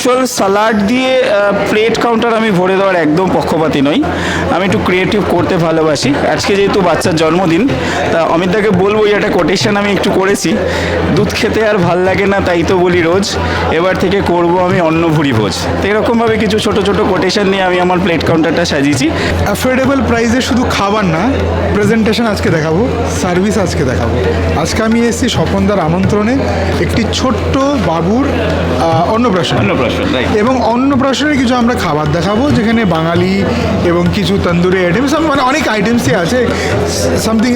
Actual salad দিয়ে plate counter আমি ভরে দেওয়ার একদম পক্ষপাতী নই। আমি একটু ক্রিয়েটিভ করতে ভালোবাসি। আজকে যেহেতু বাচ্চার জন্মদিন তা অমিতদাকে বলব এই একটা কোটেশন আমি একটু করেছি। দুধ খেতে আর ভালো লাগে না তাই তো বলি রোজ। এবার থেকে করব আমি অন্ন ভুরি ভোজ। তো এরকমভাবে কিছু ছোট ছোট কোটেশন নিয়ে আমি আমার প্লেট কাউন্টারটা সাজিয়েছি। অ্যাফোর্ডেবল প্রাইসে শুধু খাবার না প্রেজেন্টেশন আজকে দেখাবো সার্ভিস আজকে দেখাবো। আজকে আমি এসেছি স্বপনদার আমন্ত্রণে একটি ছোট্ট বাবুর আহ, অন্নপ্রাশন। অন্নপ্রাশন রাইট এবং অন্নপ্রাশনের কিছু আমরা খাবার দেখাবো যেখানে বাঙালি এবং কিছু তন্দুরি আইটেমস মানে অনেক আইটেমসই আছে। সামথিং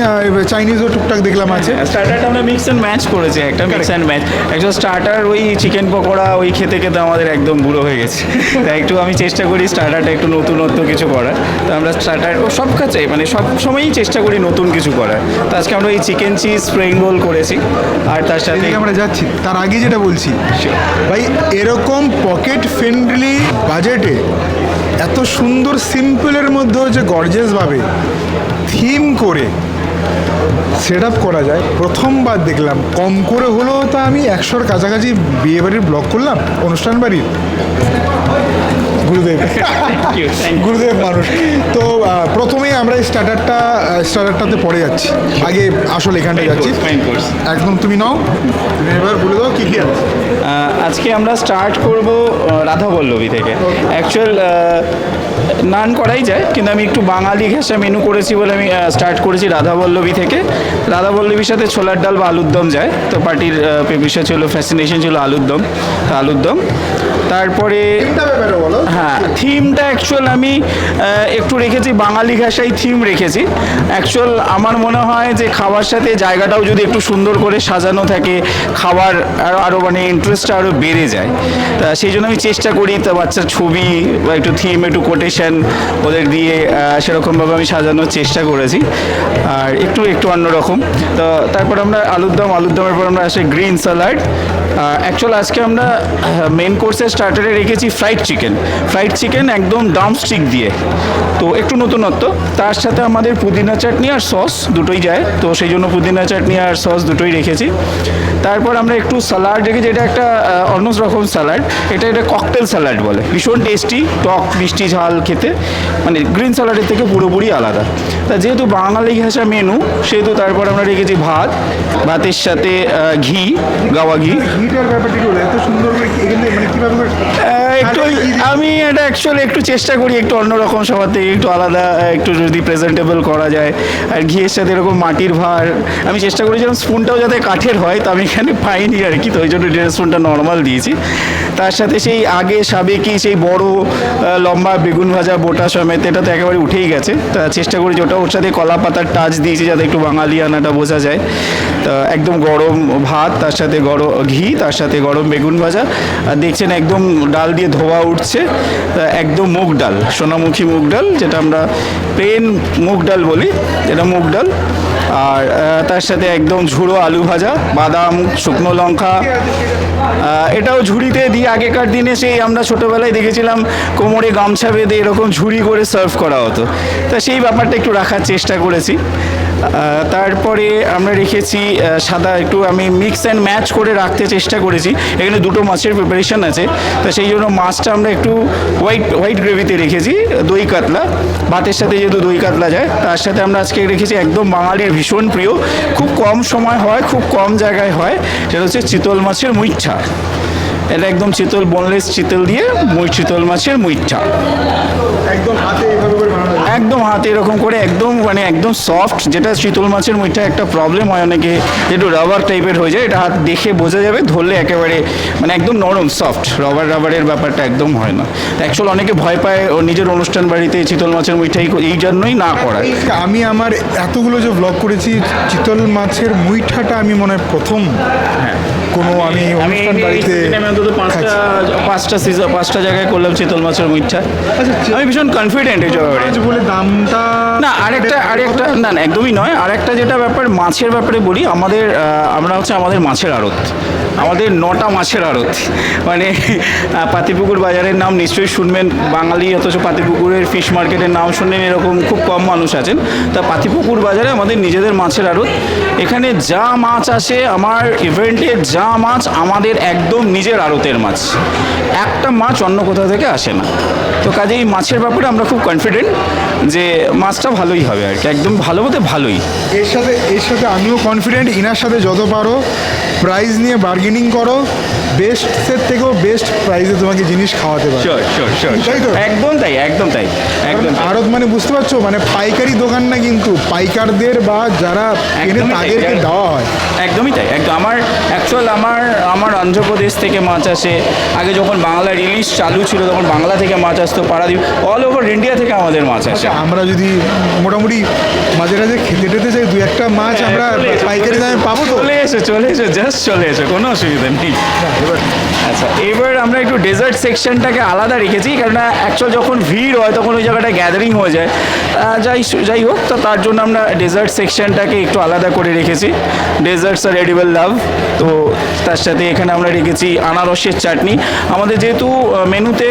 চাইনিজও টুকটাক দেখলাম আছে। স্টার্টারটা আমরা মিক্স অ্যান্ড ম্যাচ করেছি একটা মিক্স অ্যান্ড ম্যাচ একজন স্টার্টার ওই চিকেন পকোড়া ওই খেতে খেতে আমাদের একদম বুড়ো হয়ে গেছে। তাই একটু আমি চেষ্টা করি স্টার্টারটা একটু নতুনত্ব কিছু করার। তো আমরা স্টার্টার ও সব কাছে মানে সব সময়ই চেষ্টা করি নতুন কিছু করার। তো আজকে আমরা এই চিকেন চিজ স্প্রিং রোল করেছি। আর তার সাথে আমরা যাচ্ছি। তার আগে যেটা বলছি ভাই এরকম পকেট ফ্রেন্ডলি বাজেটে এত সুন্দর সিম্পলের মধ্যেও যে গর্জেসভাবে থিম করে সেট আপ করা যায় প্রথমবার দেখলাম। কম করে হলেও তা আমি একশোর কাছাকাছি বিয়ে বাড়ির ব্লগ করলাম অনুষ্ঠান বাড়ির। গুরুদেব. গুরুদেব মানুষ। তো আহ, প্রথমেই আমরা এই স্টার্টারটা স্টার্টারটাতে পড়ে যাচ্ছি। আগে আসল এখানটা যাচ্ছি। একদম তুমি নাও। এবার বলে দাও কি কি আছে। আজকে আমরা স্টার্ট করব রাধা বল্লভী থেকে। অ্যাকচুয়াল নান করাই যায় কিন্তু আমি একটু বাঙালি ঘেঁষা মেনু করেছি বলে আমি স্টার্ট করেছি রাধা বল্লভী থেকে। রাধা বল্লভীর সাথে ছোলার ডাল বা আলুর দম যায়। তো পার্টির বিষয় ছিল ফ্যাসিনেশন ছিল আলুর দম আলুর দম। তারপরে হ্যাঁ থিমটা অ্যাকচুয়াল আমি একটু রেখেছি বাঙালি ভাষায় থিম রেখেছি। অ্যাকচুয়াল আমার মনে হয় যে খাওয়ার সাথে জায়গাটাও যদি একটু সুন্দর করে সাজানো থাকে খাবার আরও মানে মানে ইন্টারেস্টটা আরও বেড়ে যায়। তা সেই জন্য আমি চেষ্টা করি তা বাচ্চার ছবি বা একটু থিম একটু কোটেশন ওদের দিয়ে সেরকমভাবে আমি সাজানোর চেষ্টা করেছি। আর একটু একটু অন্যরকম। তো তারপর আমরা আলুর দম আলুর দমের পর আমরা আসে গ্রিন স্যালাড অ্যাকচুয়াল আজকে আমরা মেন কোর্সের স্টার্টারে রেখেছি ফ্রাইড চিকেন ফ্রাইড চিকেন একদম ডাম স্টিক দিয়ে। তো একটু নতুনত্ব, তার সাথে আমাদের পুদিনা চাটনি আর সস দুটোই যায়। তো সেই জন্য পুদিনা চাটনি আর সস দুটোই রেখেছি। তারপর আমরা একটু স্যালাড রেখেছি এটা একটা অন্য রকম স্যালাড এটা এটা ককটেল স্যালাড বলে। ভীষণ টেস্টি টক, মিষ্টি ঝাল খেতে। মানে গ্রিন স্যালাডের থেকে পুরোপুরি আলাদা। তা যেহেতু বাঙালি ঘেঁষা মেনু সেহেতু তারপর আমরা রেখেছি ভাত। ভাতের সাথে ঘি, গাওয়া ঘি। হিটার ব্যাপারটা এত সুন্দর করে এখানে মানে কীভাবে একটু আমি এটা অ্যাকচুয়ালি একটু চেষ্টা করি একটু অন্যরকম সবার থেকে একটু আলাদা একটু যদি প্রেজেন্টেবল করা যায়। আর ঘিয়ের সাথে এরকম মাটির ভার আমি চেষ্টা করি করেছিলাম স্পুনটাও যাতে কাঠের হয় তো আমি এখানে পাইনি আর কি তো ওই জন্য ডিনার স্পুনটা নর্মাল দিয়েছি। তার সাথে সেই আগে সাবেকি সেই বড় লম্বা বেগুন ভাজা বোটা সমেত এটা তো একেবারে উঠেই গেছে। তা চেষ্টা করি যে ওটা ওর সাথে কলা পাতার টাচ দিয়েছি যাতে একটু বাঙালি আনাটা বোঝা যায়। তা একদম গরম ভাত তার সাথে গরম ঘি তার সাথে গরম বেগুন ভাজা। আর দেখছেন একদম ডাল দিয়ে ধোয়া উঠছে। একদম মুগ ডাল, সোনামুখী মুগ ডাল, যেটা আমরা প্লেন মুগ ডাল বলি, যেটা মুগ ডাল। আর তার সাথে একদম ঝুড়ো আলু ভাজা, বাদাম, শুকনো লঙ্কা এটাও ঝুড়িতে দিয়ে আগেকার দিনে সেই আমরা ছোটোবেলায় দেখেছিলাম কোমরে গামছা বেঁধে এরকম ঝুড়ি করে সার্ভ করা হতো। তা সেই ব্যাপারটা একটু রাখার চেষ্টা করেছি। তারপরে আমরা রেখেছি সাদা একটু আমি মিক্স অ্যান্ড ম্যাচ করে রাখতে চেষ্টা করেছি। এখানে দুটো মাছের প্রিপারেশন আছে। তো সেই জন্য মাছটা আমরা একটু হোয়াইট হোয়াইট গ্রেভিতে রেখেছি, দই কাতলা। ভাতের সাথে যেহেতু দই কাতলা যায়, তার সাথে আমরা আজকে রেখেছি একদম বাঙালির ভীষণ প্রিয়। খুব কম সময় হয়, খুব কম জায়গায় হয়। সেটা হচ্ছে চিতল মাছের মুইঠা এটা একদম চিতল বোনলেস চিতল দিয়ে মুই চিতল মাছের মুইঠা একদম হাতে করে। একদম হাতে এরকম করে একদম মানে একদম সফট যেটা চিতল মাছের মুইঠা একটা প্রবলেম হয় অনেকে একটু রাবার টাইপের হয়ে যায় এটা হাত দেখে বোঝা যাবে ধরলে একেবারে মানে একদম নরম সফট রাবার রাবারের ব্যাপারটা একদম হয় না। অ্যাকচুয়াল অনেকে ভয় পায় ও নিজের অনুষ্ঠান বাড়িতে চিতল মাছের মুইঠাই এই জন্যই না করায় আমি আমার এতগুলো যে ব্লগ করেছি চিতল মাছের মুইঠাটা আমি মনে হয় প্রথম। কোনো আমি অনুষ্ঠান বাড়িতে পাঁচটা পাঁচটা সিজন পাঁচটা জায়গায় করলাম চিতল মাছের মুইঠা আচ্ছা, আমি ভীষণ কনফিডেন্ট এই ব্যাপারে বলে দামটা না আরেকটা আরেকটা না না একদমই নয়। আরেকটা যেটা ব্যাপার মাছের ব্যাপারে বলি আমাদের আমরা হচ্ছে আমাদের মাছের আড়ত। আমাদের নটা মাছের আড়ত। মানে পাতিপুকুর বাজারের নাম নিশ্চয়ই শুনবেন। বাঙালি অথচ পাতিপুকুরের ফিশ মার্কেটের নাম শুনলেন এরকম খুব কম মানুষ আছেন। তা পাতিপুকুর বাজারে আমাদের নিজেদের মাছের আড়ত। এখানে যা মাছ আসে আমার ইভেন্টে যা যা মাছ আমাদের একদম নিজের আড়তের মাছ। একটা মাছ অন্য কোথাও থেকে আসে না। তো কাজে এই মাছের ব্যাপারে আমরা খুব কনফিডেন্ট যে মাছটা ভালোই হবে আর কি, একদম ভালো বলতে ভালোই। এর সাথে এর সাথে আমিও কনফিডেন্ট ইনার সাথে যত পারো প্রাইজ নিয়ে বার্গেনিং করো। বেস্টের থেকেও বেস্ট প্রাইসে তোমাকে জিনিস খাওয়াতে পারো তাই তো? একদম তাই একদম তাই একদম তাই। মানে বুঝতে পারছ মানে পাইকারি দোকান না কিন্তু পাইকারদের বা যারা একদমই তাদেরকে দেওয়া হয়। একদমই তাই একদম। আমার অ্যাকচুয়াল আমার আমার অন্ধ্রপ্রদেশ থেকে মাছ আসে। আগে যখন বাংলা রিলিজ চালু ছিল তখন বাংলা থেকে মাছ আসতো পারাদ্বীপ অল ওভার ইন্ডিয়া থেকে আমাদের মাছ আসে। আচ্ছা আমরা যদি মোটামুটি মাঝে মাঝে খেতে টেতে যাই দু একটা মাছ হ্যাঁ, আমরা পাইকারি দামে পাবো তো? চলে এসে চলে এসে জাস্ট চলে এসে কোনো অসুবিধা নেই। আচ্ছা এবার আমরা একটু ডেজার্ট সেকশনটাকে আলাদা রেখেছি কারণ অ্যাকচুয়াল যখন ভিড় হয় তখন ওই জায়গাটা গ্যাদারিং হয়ে যায়। যাই যাই হোক তো তার জন্য আমরা ডেজার্ট সেকশনটাকে একটু আলাদা করে রেখেছি। ডেজার্টস আর এডিবল লাভ তো তার সাথে এখানে আমরা রেখেছি আনারসের চাটনি। আমাদের যেহেতু মেনুতে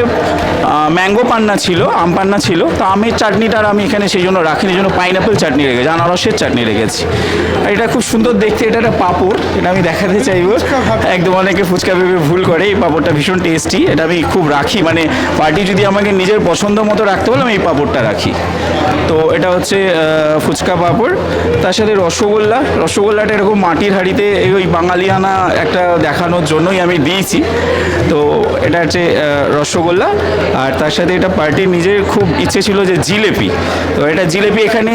ম্যাঙ্গো পান্না ছিল আম পান্না ছিল তো আমের চাটনিটা আর আমি এখানে সেই জন্য রাখিনি এই জন্য পাইনাপেল চাটনি রেখেছি আনারসের চাটনি রেখেছি। আর এটা খুব সুন্দর দেখতে এটা একটা পাঁপড় এটা আমি দেখাতে চাইব। একদম অনেকে ফুচকা ভেবে ভুল করে, এই পাঁপড়টা ভীষণ টেস্টি এটা আমি খুব রাখি। মানে পার্টি যদি আমাকে নিজের পছন্দ মতো রাখতে বলে, আমি এই পাঁপড়টা রাখি। তো এটা হচ্ছে ফুচকা পাঁপড়, তার সাথে রসগোল্লা। রসগোল্লাটা এরকম মাটির হাঁড়িতে ওই বাঙালিয়ানা একটা দেখানোর জন্যই আমি দিয়েছি। তো এটা হচ্ছে রসগোল্লা। আর তার সাথে এটা পার্টির নিজের খুব ইচ্ছে ছিল যে জিলেপি। তো এটা জিলেপি এখানে,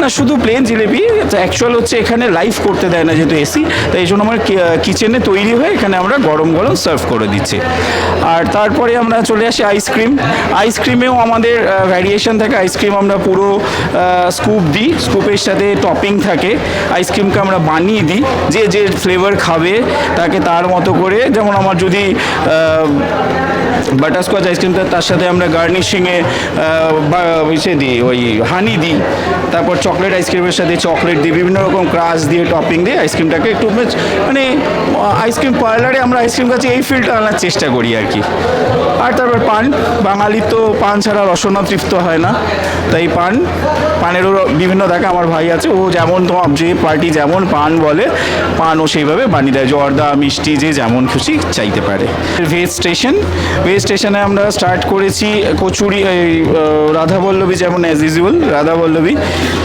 না, শুধু প্লেন জিলেপি অ্যাকচুয়াল হচ্ছে এখানে লাইভ করতে দেয় না যেহেতু এসি তাই এই জন্য আমার কিচেনে তৈরি হয়ে এখানে আমরা গরম গরম সার্ভ করে দিচ্ছে। আর তারপরে আমরা চলে আসি আইসক্রিম আইসক্রিমেও আমাদের ভ্যারিয়েশন থাকে। আইসক্রিম আমরা পুরো স্কুপ দিই। স্কুপের সাথে টপিং থাকে। আইসক্রিমকে আমরা বানিয়ে দিই। যে যে ফ্লেভার খাবে, তাকে তার মতো করে, যেমন আমার যদি বাটারস্কচ আইসক্রিমটা তার সাথে আমরা গার্নিশিংয়ে ইসে দিই, ওই হানি দিই। তারপর চকলেট আইসক্রিমের সাথে চকলেট দিই, বিভিন্ন রকম ক্রাশ দিয়ে টপিং দিয়ে আইসক্রিমটাকে একটু মানে আইসক্রিম পার্লারে আমরা আইসক্রিম কাছে এই ফিলটা আনার চেষ্টা করি আর কি। আর তারপর পান, বাঙালির তো পান ছাড়া রসনা তৃপ্ত হয় না, তাই পান, পানেরও বিভিন্ন দেখা আমার ভাই আছে, ও যেমন তোমার যে পার্টি যেমন পান বলে, পানও সেইভাবে বানিয়ে দেয়, জর্দা, মিষ্টি, যে যেমন খুশি চাইতে পারে। ভেজ স্টেশন ভেজ স্টেশনে আমরা স্টার্ট করেছি কচুরি এই, রাধাবল্লভী যেমন অ্যাজ ইউজুয়াল রাধাবল্লভী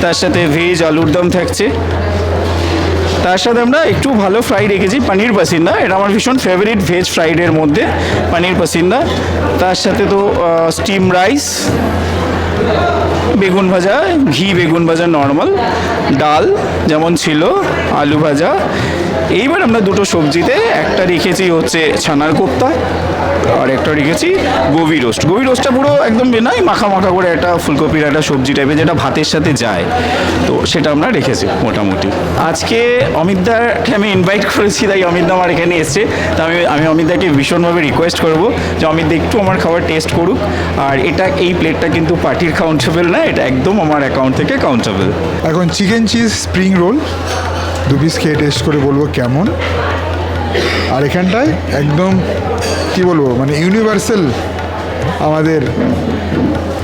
তার সাথে ভেজ আলুর দম থাকছে। তার সাথে আমরা একটু ভালো ফ্রাই রেখেছি পনির পাসিন্দা। এটা আমার ভীষণ ফেভারিট ভেজ ফ্রাইডের মধ্যে পনির পাসিন্দা। তার সাথে তো স্টিম রাইস বেগুন ভাজা ঘি বেগুন ভাজা নর্মাল ডাল যেমন ছিল আলু ভাজা। এইবার আমরা দুটো সবজিতে একটা রেখেছি হচ্ছে ছানার কোপ্তা। আর একটা রেখেছি গোবি রোস্ট গোবি রোস্টটা পুরো একদম নয় মাখা মাখা করে একটা ফুলকপির একটা সবজি টাইপের যেটা ভাতের সাথে যায়। তো সেটা আমরা রেখেছি মোটামুটি। আজকে অমিতদাকে আমি ইনভাইট করেছি, তাই অমিতদা আমার এখানে এসছে। তা আমি আমি অমিতদাকে ভীষণভাবে রিকোয়েস্ট করব যে অমিতদা একটু আমার খাবার টেস্ট করুক। আর এটা, এই প্লেটটা কিন্তু পার্টির কাউন্টেবল না, এটা একদম আমার অ্যাকাউন্ট থেকে কাউন্টেবল এখন চিকেন চিজ স্প্রিং রোল দু পিস খেয়ে টেস্ট করে বলব কেমন। আর এখানটায় একদম কি বলব মানে ইউনিভার্সাল আমাদের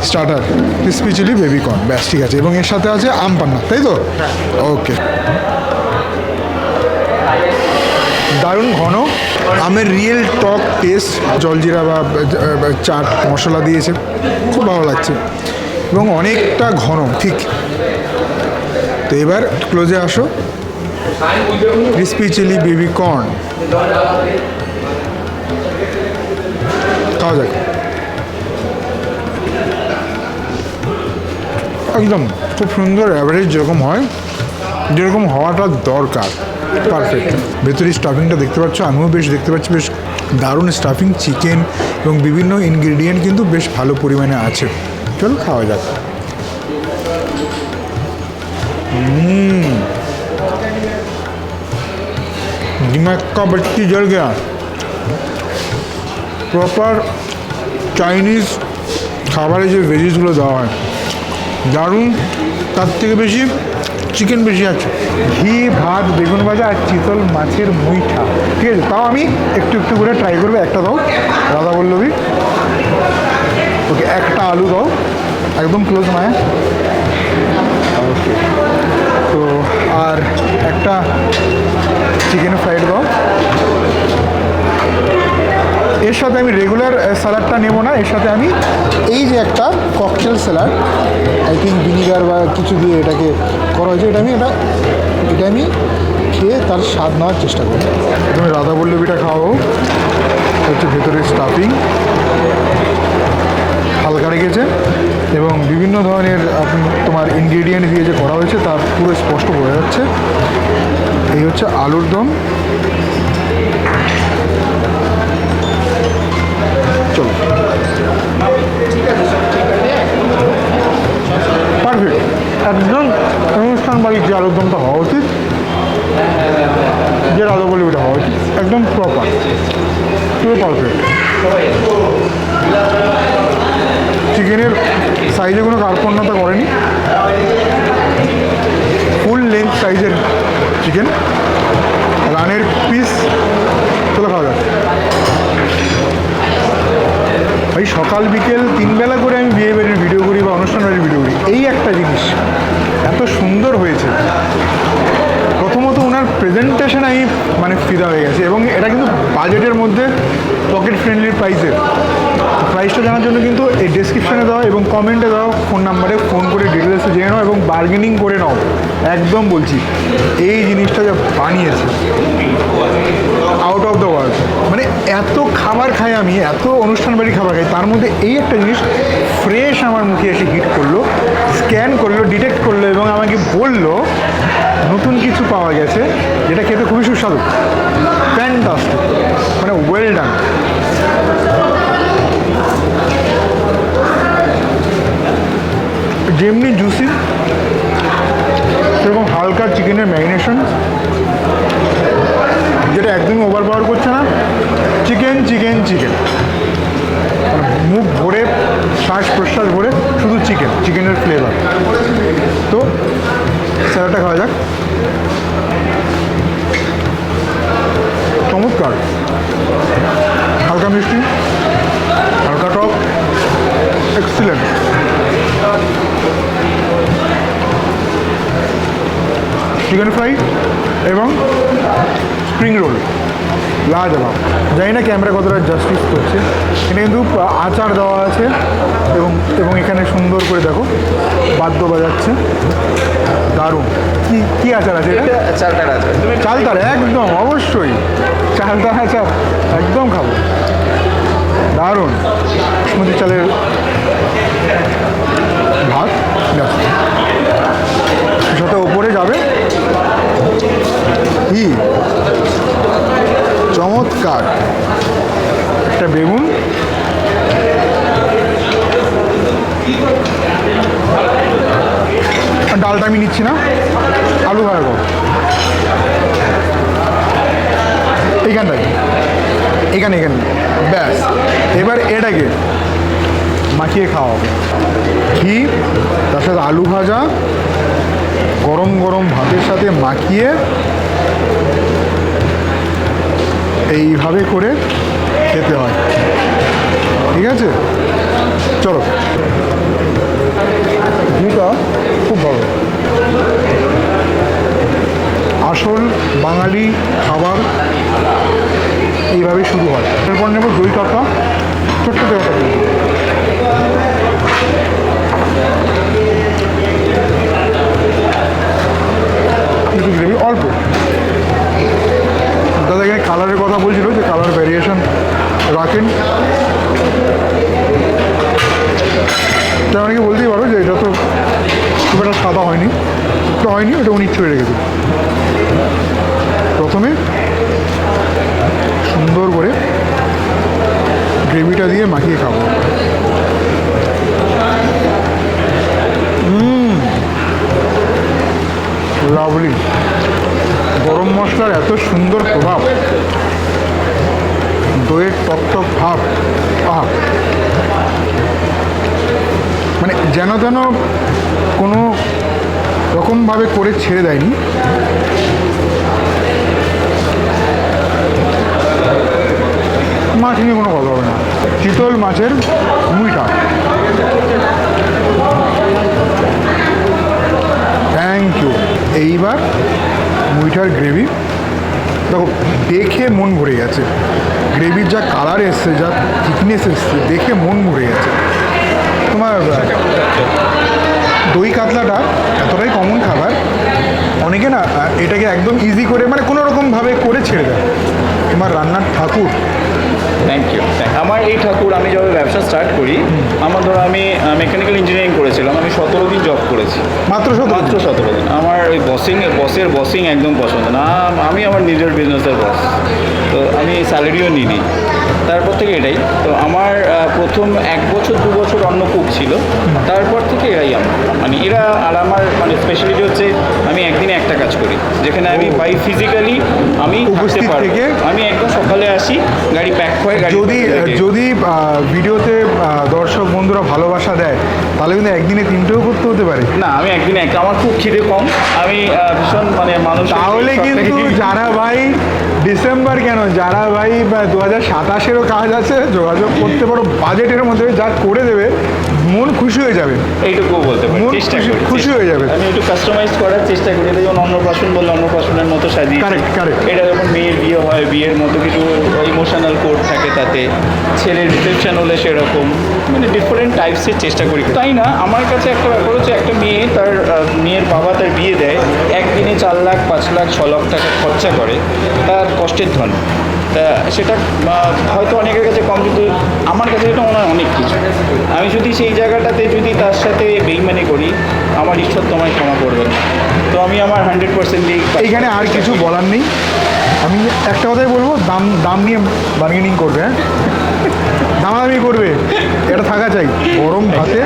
স্টার্টার ক্রিসপি চিলি বেবিকর্ন ব্যাস, ঠিক আছে। এবং এর সাথে আছে আম পান্না, তাই তো? ওকে দারুণ ঘন। আমের রিয়েল টক টেস্ট জলজিরা বা চাট, মশলা দিয়েছে। খুব ভালো লাগছে। এবং অনেকটা ঘন, ঠিক। তো এবার ক্লোজে আসো। Crispy chilli baby corn. খাওয়া যাক একদম খুব সুন্দর অ্যাভারেজ যেরকম হয়, যেরকম হওয়াটা দরকার। পারফেক্ট ভেতরের স্টাফিংটা দেখতে পাচ্ছ, আমিও বেশ দেখতে পাচ্ছি, বেশ দারুণ স্টাফিং চিকেন এবং বিভিন্ন ইনগ্রিডিয়েন্ট কিন্তু বেশ ভালো পরিমাণে আছে। চলো খাওয়া যাক। दिमाग का बत्ती जल गया প্রপার চাইনিজ খাবারে যে ভেজিসগুলো দেওয়া হয় দারুণ তার থেকে বেশি চিকেন বেশি আছে ঘি ভাত বেগুন ভাজা আর চিতল মাছের মুইঠা ঠিক আছে তাও আমি একটু একটু করে ট্রাই করবো একটা দাও রাধা বল্লভী ওকে একটা আলু দাও একদম ক্লোজ নয় ওকে তো আর একটা চিকেন ফ্রাইড দাও এর সাথে আমি রেগুলার স্যালাডটা নেব না, এর সাথে আমি এই যে একটা cocktail salad I think vinegar বা কিছু দিয়ে এটাকে করা হয়েছে, এটা আমি এটা এটা আমি খেয়ে তার স্বাদ নেওয়ার চেষ্টা করি তুমি রাধা বল্লবীটা খাওয়াও হচ্ছে ভেতরে স্টাফিং হালকা রেখেছে এবং বিভিন্ন ধরনের তোমার ইনগ্রেডিয়েন্ট দিয়ে যে করা হয়েছে তা পুরো স্পষ্ট বোঝা যাচ্ছে। এই হচ্ছে আলুর দম। চলো। পারফেক্ট একদম অনুষ্ঠান বাড়ির যে আলুর দমটা হওয়া উচিত, যে রাধা বলি ওটা হওয়া উচিত, একদম প্রপার পুরো পারফেক্ট চিকেনের সাইজে কোনো কার্পণ্যতা করেনি। ফুল লেন্থ সাইজের চিকেন রানের পিস চলে খাওয়া যাক। ভাই, সকাল, বিকেল তিনবেলা করে আমি বিয়ে বাড়ির ভিডিও করি বা অনুষ্ঠান বাড়ির ভিডিও করি। এই একটা জিনিস, এত সুন্দর হয়েছে। ওনার প্রেজেন্টেশন আমি মানে ফিদা হয়ে গেছে। এবং এটা কিন্তু বাজেটের মধ্যে পকেট ফ্রেন্ডলি প্রাইসের প্রাইসটা জানার জন্য কিন্তু এই ডেসক্রিপশনে দাও এবং কমেন্টে দাও ফোন নাম্বারে ফোন করে ডিটেলসে জেনে নাও এবং বার্গেনিং করে নাও। একদম বলছি, এই জিনিসটা যা বানিয়েছে আউট অফ দ্য ওয়ার্ল্ড মানে এত খাবার খাই আমি, এত অনুষ্ঠান বাড়ি খাবার খাই, তার মধ্যে এই একটা জিনিস ফ্রেশ আমার মুখে এসে হিট করল স্ক্যান করল ডিটেক্ট করল এবং আমাকে বলল নতুন কিছু পাওয়া গেছে, যেটা খেতে খুবই সুস্বাদু। ফ্যান্টাস্টিক মানে ওয়েল ডান যেমনি জুসি সেরকম হালকা চিকেনের ম্যারিনেশন যেটা একদমই ওভার পাওয়ার করছে না। চিকেন চিকেন চিকেন মুখ ভরে, শ্বাস প্রশ্বাস ভরে শুধু চিকেন চিকেনের ফ্লেভার তো স্যালাডটা খাওয়া যাক। চমৎকার। হালকা মিষ্টি, হালকা টক এক্সিলেন্ট চিকেন ফ্রাই এবং স্প্রিং রোল লাজবাব জানি না ক্যামেরা কতটা জাস্টিস করছে। এখানে কিন্তু আচার দেওয়া আছে এবং এবং এখানে সুন্দর করে দেখো বাদ্য বাজাচ্ছে। দারুণ। কি কি আচার আছে এটা? চালটার আছে চালতার একদম অবশ্যই। চালতার আচার একদম খাব। দারুণ। বাসমতি চালের ভাত। সাথে ওপরে যাবে। কি চমৎকার। একটা বেগুন। ডালটা আমি নিচ্ছি না। আলু ভাজা করো এইখানটায়। এখানে এখানে ব্যাস। এবার এটাকে মাখিয়ে খাওয়া হবে। ঘি, তার সাথে আলু ভাজা, গরম গরম ভাতের সাথে মাখিয়ে এইভাবে করে খেতে হয়। ঠিক আছে? চলো। ঘিটা খুব ভালো। আসল বাঙালি খাবার এইভাবেই শুরু হয়। এরপর নেব দই কাকা ছোট্ট দই গরম মশলার এত সুন্দর প্রভাব। দইয়ের টক ভাব, আহ। মানে যেন যেন কোনো রকমভাবে করে ছেড়ে দেয়নি। মাছ নিয়ে কোনো কথা হবে না। চিতল মাছের মুইটা থ্যাংক ইউ এইবার মুইঠার গ্রেভি দেখো, দেখে মন ভরে গেছে। গ্রেভির যা কালার এসছে, যা থিকনেস এসছে, দেখে মন ভরে গেছে। তোমার দই কাতলাটা এতটাই কমন খাবার। অনেকে না এটাকে একদম ইজি করে মানে কোনো রকমভাবে করে ছেড়ে দেয়। তোমার রান্নার ঠাকুর থ্যাংক ইউ আমার এই ঠাকুর আমি যবে ব্যবসা স্টার্ট করি আমার ধরো আমি মেকানিক্যাল ইঞ্জিনিয়ারিং করেছিলাম আমি সতেরো দিন জব করেছি। মাত্র মাত্র সতেরো দিন। আমার ওই বসিং বসের বসিং একদম পছন্দ না আমি আমার নিজের বিজনেসের বস তো আমি স্যালারিও নিই তারপর থেকে এটাই। তো আমার প্রথম এক বছর দু বছর অন্য কুক ছিল। তারপর থেকে এরাই আমার। মানে এরা আর আমার মানে স্পেশালিটি হচ্ছে আমি একদিনে একটা কাজ করি। যেখানে আমি বাই ফিজিক্যালি আমি উপস্থিত থেকে? আমি একদম সকালে আসি গাড়ি প্যাক হয় গাড়ি যদি যদি ভিডিওতে দর্শক বন্ধুরা ভালোবাসা দেয় তাহলে কিন্তু একদিনে তিনটেও করতে হতে পারে। না আমি একদিনে একটা আমার খুব খিদে কম। আমি ভীষণ মানে মানুষ তাহলে কিন্তু যারা ভাই ডিসেম্বর কেন? যারা ভাই দু হাজার সাতাশেরও কাজ আছে যোগাযোগ করতে পারো বাজেটের মধ্যে যা করে দেবে মন খুশি হয়ে যাবে। এইটুকু বলতে পারি মন চেষ্টা খুশি- করি খুশি হয়ে যাবে। আমি একটু কাস্টমাইজ করার চেষ্টা করি এটা যেমন অন্নপ্রাশন বললে অন্নপ্রাশনের মতো সাজিয়ে Correct, correct. এটা যখন মেয়ের বিয়ে হয় বিয়ের মতো কিছু ইমোশনাল কোড থাকে তাতে। ছেলের রিসেপশন হলে সেরকম মানে ডিফারেন্ট টাইপসের চেষ্টা করি। তাই না? আমার কাছে একটা ব্যাপার হচ্ছে একটা মেয়ে তার মেয়ের বাবা তার বিয়ে দেয় একদিনে চার লাখ পাঁচ লাখ ছ লাখ টাকা খরচা করে তার কষ্টের ধন। তা সেটা হয়তো অনেকের কাছে কম কিন্তু আমার কাছে এটা মনে হয় অনেক কিছু। আমি যদি সেই জায়গাটাতে যদি তার সাথে বেইমানি করি আমার ঈশ্বর তোমায় ক্ষমা করবে না তো আমি আমার হান্ড্রেড পার্সেন্ট দিই এইখানে আর কিছু বলার নেই। আমি একটা কথাই বলব দাম দাম নিয়ে বার্গেনিং করবে হ্যাঁ? দামাদামি করবে এটা থাকা চাই। গরম ভাতে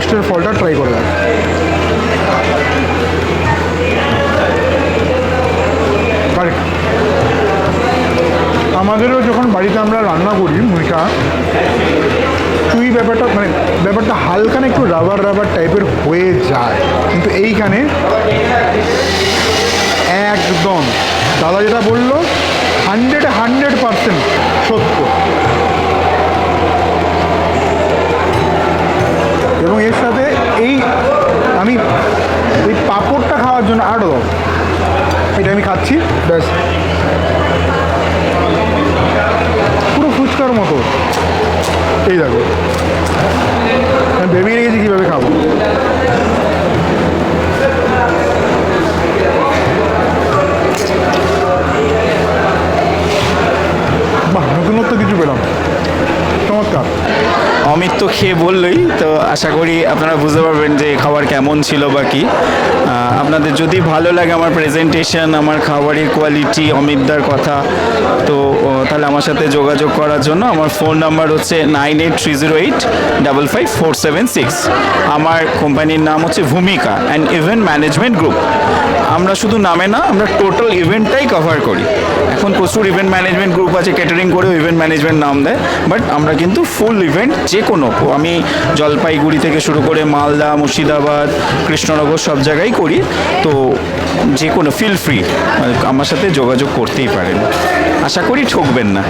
কষ্টের ফলটা ট্রাই করে দেখ। আমাদেরও যখন বাড়িতে আমরা রান্না করি মুইটা চুই ব্যাপারটা মানে ব্যাপারটা হালকা না একটু রাবার রাবার টাইপের হয়ে যায়। কিন্তু এইখানে একদম। দাদা যেটা বলল হান্ড্রেড হান্ড্রেড পার্সেন্ট সত্য। আমি এই পাঁপড়টা খাওয়ার জন্য আরও দাও এটা আমি খাচ্ছি, ব্যাস। পুরো ফুচকার মতো। এই দেখো। আমি ভেবেই রেখেছি কীভাবে খাব। বাহ, নতুনত্ব কিছু পেলাম। চমৎকার। অমিত তো খেয়ে বললই, তো আশা করি আপনারা বুঝতে পারবেন যে খাবার কেমন ছিল বা কি। আপনাদের যদি ভালো লাগে আমার প্রেজেন্টেশন আমার খাবারের কোয়ালিটি অমিতদার কথা, তো তাহলে আমার সাথে যোগাযোগ করার জন্য আমার ফোন নাম্বার হচ্ছে nine eight three zero eight double five four seven six আমার কোম্পানির নাম হচ্ছে ভূমিকা অ্যান্ড ইভেন্ট ম্যানেজমেন্ট গ্রুপ আমরা শুধু নামে না, আমরা টোটাল ইভেন্টটাই কভার করি। এখন প্রচুর ইভেন্ট ম্যানেজমেন্ট গ্রুপ আছে ক্যাটারিং করেও ইভেন্ট ম্যানেজমেন্ট নাম দেয় বাট আমরা কিন্তু ফুল ইভেন্ট যে কোনো আমি জলপাইগুড়ি থেকে শুরু করে মালদা, মুর্শিদাবাদ, কৃষ্ণনগর সব জায়গায় করি, তো যে কোনো ফিল ফ্রি আমার সাথে যোগাযোগ করতেই পারেন। আশা করি ঠকবেন না।